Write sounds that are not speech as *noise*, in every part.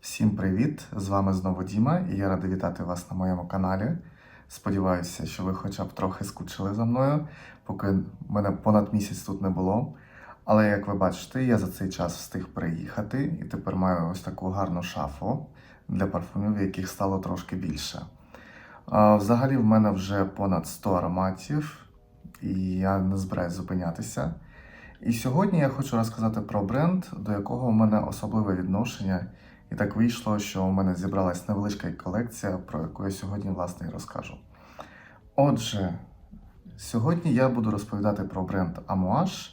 Всім привіт! З вами знову Діма, і я радий вітати вас на моєму каналі. Сподіваюся, що ви хоча б трохи скучили за мною, поки мене понад місяць тут не було. Але як ви бачите, я за цей час встиг приїхати і тепер маю ось таку гарну шафу для парфумів, яких стало трошки більше. Взагалі, в мене вже понад 100 ароматів, і я не збираюсь зупинятися. І сьогодні я хочу розказати про бренд, до якого у мене особливе відношення. І так вийшло, що у мене зібралась невеличка колекція, про яку я сьогодні власне і розкажу. Отже, сьогодні я буду розповідати про бренд Amouage,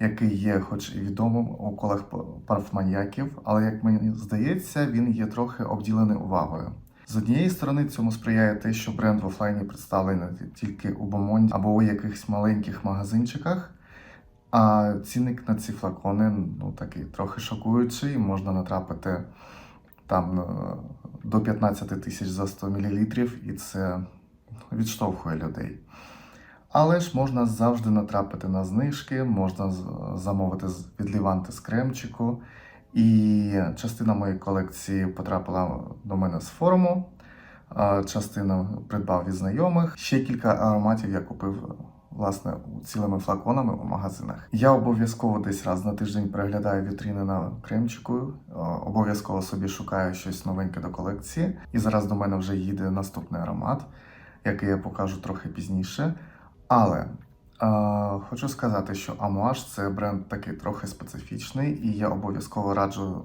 який є, хоч і відомим у колах парфманьяків, але як мені здається, він є трохи обділений увагою. З однієї сторони, цьому сприяє те, що бренд в офлайні представлений тільки у Бомонді або у якихось маленьких магазинчиках. А цінник на ці флакони ну такий трохи шокуючий. Можна натрапити там е, до 15 тисяч за 100 мл, і це відштовхує людей. Але ж можна завжди натрапити на знижки, можна замовити від Ліванти з кремчику. І частина моєї колекції потрапила до мене з форуму, а частина придбав від знайомих. Ще кілька ароматів я купив власне цілими флаконами у магазинах. Я обов'язково десь раз на тиждень переглядаю вітріни на кремчику, е, обов'язково собі шукаю щось новеньке до колекції. І зараз до мене вже їде наступний аромат, який я покажу трохи пізніше. Але е, хочу сказати, що Amouage – це бренд такий трохи специфічний, і я обов'язково раджу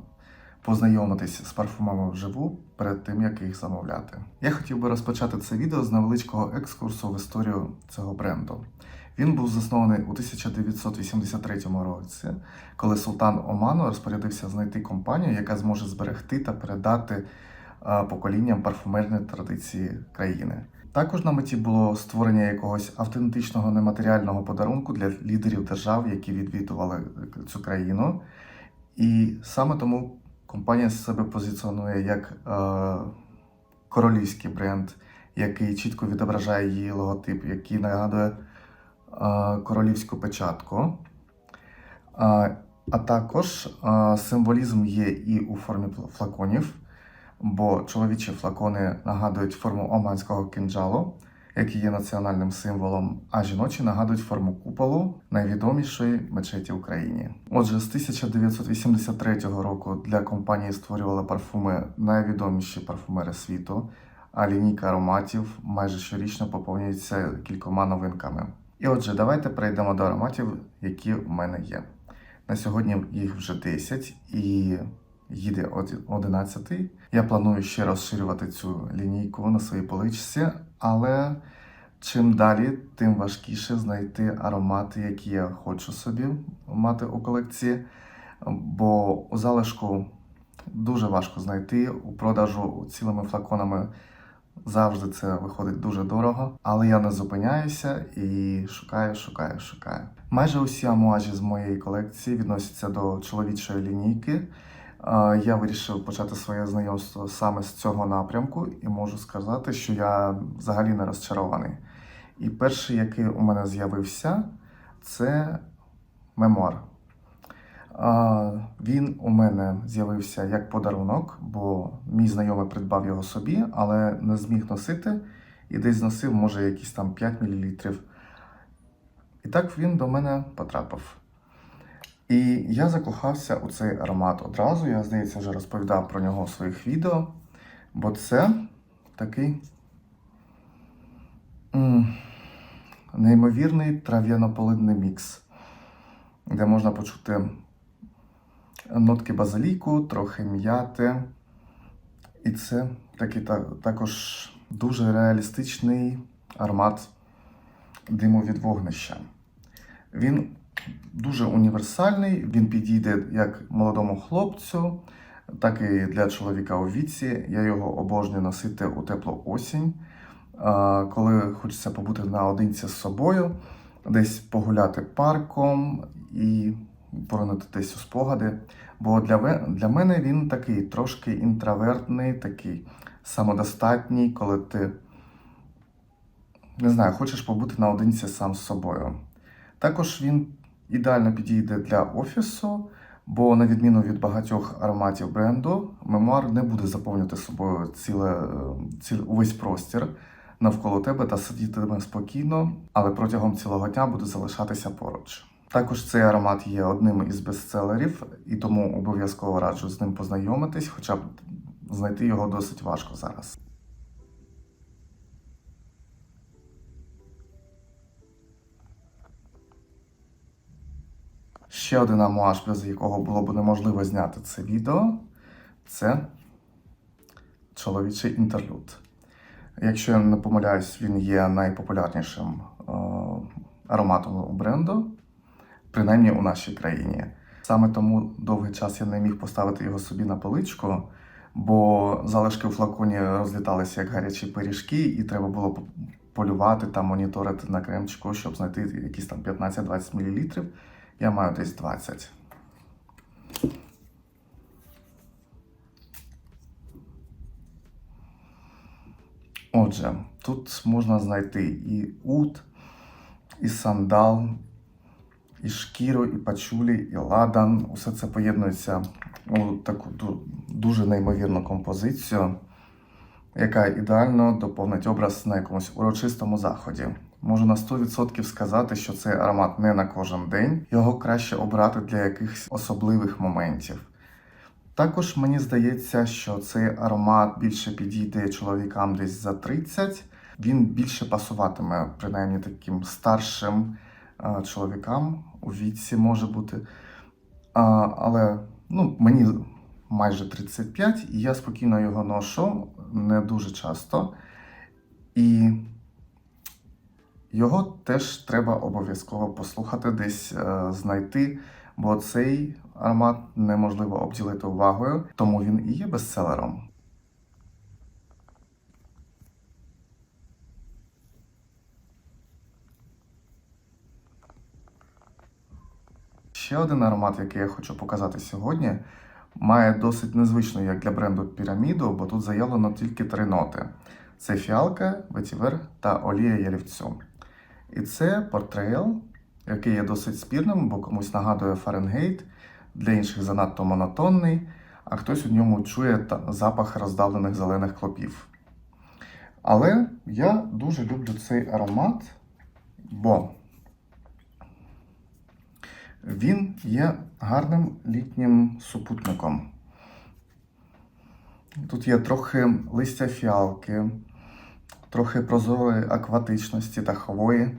познайомитись з парфумами вживу перед тим, як їх замовляти. Я хотів би розпочати це відео з невеличкого екскурсу в історію цього бренду. Він був заснований у 1983 році, коли султан Оману розпорядився знайти компанію, яка зможе зберегти та передати е, поколінням парфумерні традиції країни. Також на меті було створення якогось автентичного нематеріального подарунку для лідерів держав, які відвідували цю країну. І саме тому компанія себе позиціонує як е, королівський бренд, який чітко відображає її логотип, який нагадує е, королівську печатку. Е, а також е, символізм є і у формі флаконів, бо чоловічі флакони нагадують форму оманського кинджалу, який є національним символом, а жіночі нагадують форму куполу найвідомішої мечеті Україні. Отже, з 1983 року для компанії створювали парфуми найвідоміші парфумери світу, а лінійка ароматів майже щорічно поповнюється кількома новинками. І отже, давайте перейдемо до ароматів, які в мене є. На сьогодні їх вже 10 і їде 11. Я планую ще розширювати цю лінійку на своїй поличці, але чим далі, тим важкіше знайти аромати, які я хочу собі мати у колекції. Бо у залишку дуже важко знайти у продажу цілими флаконами. Завжди це виходить дуже дорого, але я не зупиняюся і шукаю, шукаю, шукаю. Майже усі амуажі з моєї колекції відносяться до чоловічої лінійки. Я вирішив почати своє знайомство саме з цього напрямку, і можу сказати, що я взагалі не розчарований. І перший, який у мене з'явився, це мемуар. Він у мене з'явився як подарунок, бо мій знайомий придбав його собі, але не зміг носити і десь зносив, може, якісь там 5 мл. І так він до мене потрапив. І я закохався у цей аромат одразу. Я, здається, вже розповідав про нього у своїх відео, бо це такий м, неймовірний трав'яно-полинний мікс, де можна почути нотки базиліку, трохи м'яти. І це такий та, також дуже реалістичний аромат диму від вогнища. Він дуже універсальний, він підійде як молодому хлопцю, так і для чоловіка у віці. Я його обожнюю носити у теплу осінь, коли хочеться побути наодинці з собою, десь погуляти парком і поринути десь у спогади. Бо для, для мене він такий трошки інтровертний, такий самодостатній, коли ти не знаю, хочеш побути наодинці сам з собою. Також він ідеально підійде для офісу, Бо, на відміну від багатьох ароматів бренду, мемуар не буде заповнювати собою ціле, е, ціл, увесь простір навколо тебе та сидітиме спокійно, але протягом цілого дня буде залишатися поруч. Також цей аромат є одним із бестселерів, і тому обов'язково раджу з ним познайомитись, хоча б знайти його досить важко зараз. Ще один амуаж, без якого було б неможливо зняти це відео, це чоловічий інтерлюд. Якщо я не помиляюсь, він є найпопулярнішим е, ароматом бренду, принаймні у нашій країні. Саме тому довгий час я не міг поставити його собі на поличку, бо залишки у флаконі розліталися як гарячі пиріжки, і треба було полювати та моніторити на кремчику, щоб знайти якісь там 15-20 мл. Я маю десь 20. Отже, тут можна знайти і ут, і сандал, і шкіру, і пачулі, і ладан. Усе це поєднується у таку дуже неймовірну композицію, яка ідеально доповнить образ на якомусь урочистому заході. Можу на 100% сказати, що цей аромат не на кожен день. Його краще обрати для якихось особливих моментів. Також мені здається, що цей аромат більше підійде чоловікам десь за 30. Він більше пасуватиме, принаймні таким старшим чоловікам у віці може бути. А, але ну, мені майже 35, і я спокійно його ношу не дуже часто. І його теж треба обов'язково послухати, десь е, знайти, бо цей аромат неможливо обділити увагою, тому він і є бестселером. Ще один аромат, який я хочу показати сьогодні, має досить незвичну як для бренду піраміду, бо тут заявлено тільки три ноти: це фіалка, ветівер та олія ялівцю. І це портрейл, який є досить спірним, бо комусь нагадує Фаренгейт, для інших занадто монотонний, а хтось у ньому чує запах роздавлених зелених клопів. Але я дуже люблю цей аромат, бо він є гарним літнім супутником. Тут є трохи листя фіалки, трохи прозорої акватичності та хвої.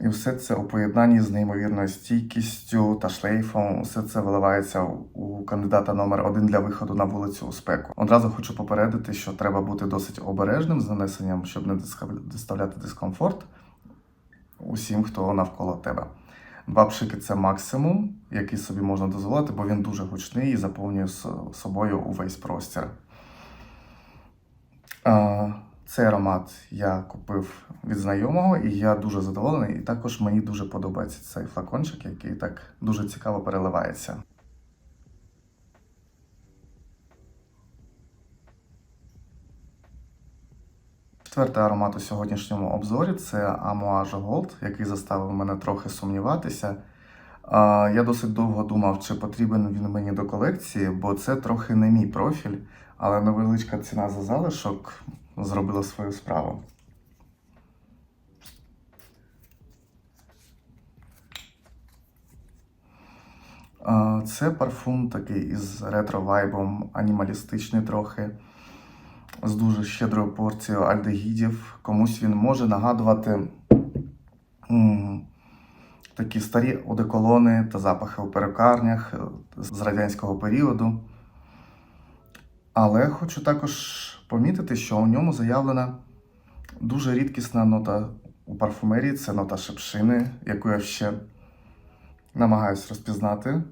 І все це у поєднанні з неймовірною стійкістю та шлейфом. Усе це виливається у кандидата номер один для виходу на вулицю у спеку. Одразу хочу попередити, що треба бути досить обережним з нанесенням, щоб не доставляти дискомфорт усім, хто навколо тебе. Два пшики це максимум, який собі можна дозволити, бо він дуже гучний і заповнює собою увесь простір. Цей аромат я купив від знайомого, і я дуже задоволений. І також мені дуже подобається цей флакончик, який так дуже цікаво переливається. Четвертий аромат у сьогоднішньому обзорі це Amouage Gold, який заставив мене трохи сумніватися. Я досить довго думав, чи потрібен він мені до колекції, бо це трохи не мій профіль, але невеличка ціна за залишок зробила свою справу. Це парфум такий із ретро-вайбом, анімалістичний трохи, з дуже щедрою порцією альдегідів. Комусь він може нагадувати м, такі старі одеколони та запахи у перукарнях е, з радянського періоду. Але хочу також помітити, що у ньому заявлена дуже рідкісна нота у парфумерії це нота шепшини, яку я ще намагаюсь розпізнати.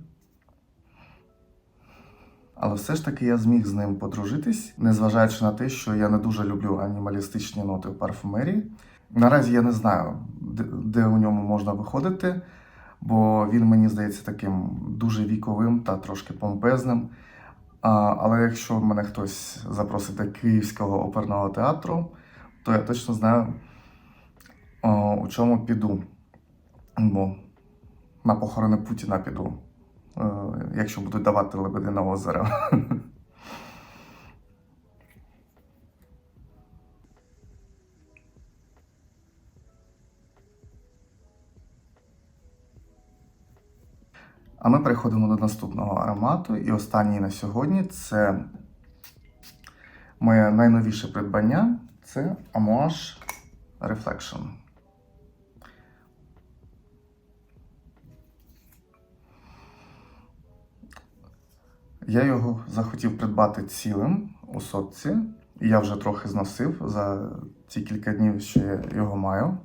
Але все ж таки я зміг з ним подружитись, незважаючи на те, що я не дуже люблю анімалістичні ноти у парфумерії. Наразі я не знаю, де у ньому можна виходити, бо він мені здається таким дуже віковим та трошки помпезним. А, але якщо мене хтось запросить до Київського оперного театру, то я точно знаю, о, у чому піду. Бо на похорони Путіна піду е, якщо будуть давати лебедине озеро. *laughs* А ми переходимо до наступного аромату. І останній на сьогодні це моє найновіше придбання це Amouage Reflection. Я його захотів придбати цілим у сотці, я вже трохи зносив за ті кілька днів, що я його маю.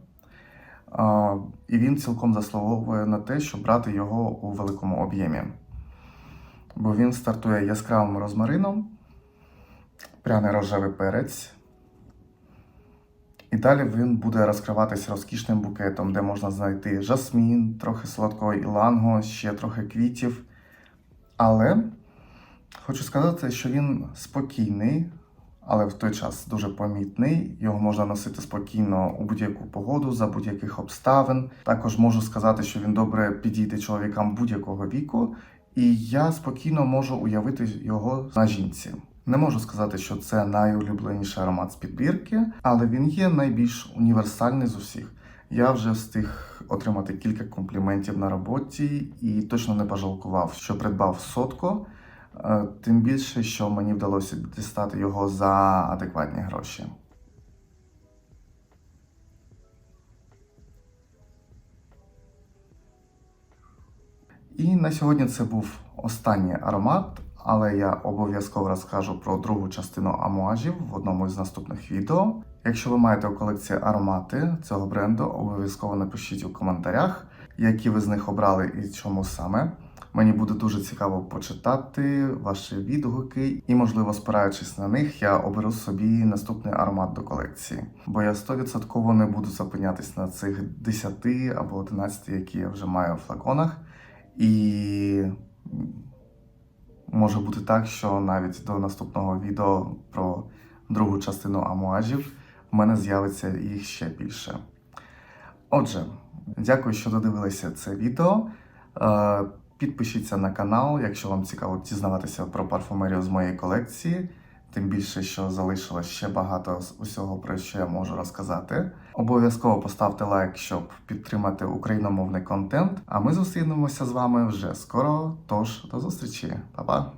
І він цілком заслуговує на те, щоб брати його у великому об'ємі. Бо він стартує яскравим розмарином, пряний рожевий перець. І далі він буде розкриватися розкішним букетом, де можна знайти жасмін, трохи солодкого іланго, ще трохи квітів. Але хочу сказати, що він спокійний, але в той час дуже помітний. Його можна носити спокійно у будь-яку погоду, за будь-яких обставин. Також можу сказати, що він добре підійде чоловікам будь-якого віку, і я спокійно можу уявити його на жінці. Не можу сказати, що це найулюбленіший аромат з підбірки, але він є найбільш універсальний з усіх. Я вже встиг отримати кілька компліментів на роботі і точно не пожалкував, що придбав сотку. Е, Тим більше, що мені вдалося дістати його за адекватні гроші. І на сьогодні це був останній аромат, але я обов'язково розкажу про другу частину амуажів в одному із наступних відео. Якщо ви маєте у колекції аромати цього бренду, обов'язково напишіть у коментарях, які ви з них обрали і чому саме. Мені буде дуже цікаво почитати ваші відгуки, і, можливо, спираючись на них, я оберу собі наступний аромат до колекції. Бо я 100% не буду зупинятись на цих 10 або 11, які я вже маю в флаконах. І може бути так, що навіть до наступного відео про другу частину амуажів в мене з'явиться їх ще більше. Отже, дякую, що додивилися це відео. Підпишіться на канал, якщо вам цікаво дізнаватися про парфумерію з моєї колекції. Тим більше, що залишилось ще багато усього, про що я можу розказати. Обов'язково поставте лайк, щоб підтримати україномовний контент. А ми зустрінемося з вами вже скоро. Тож до зустрічі, Па-па!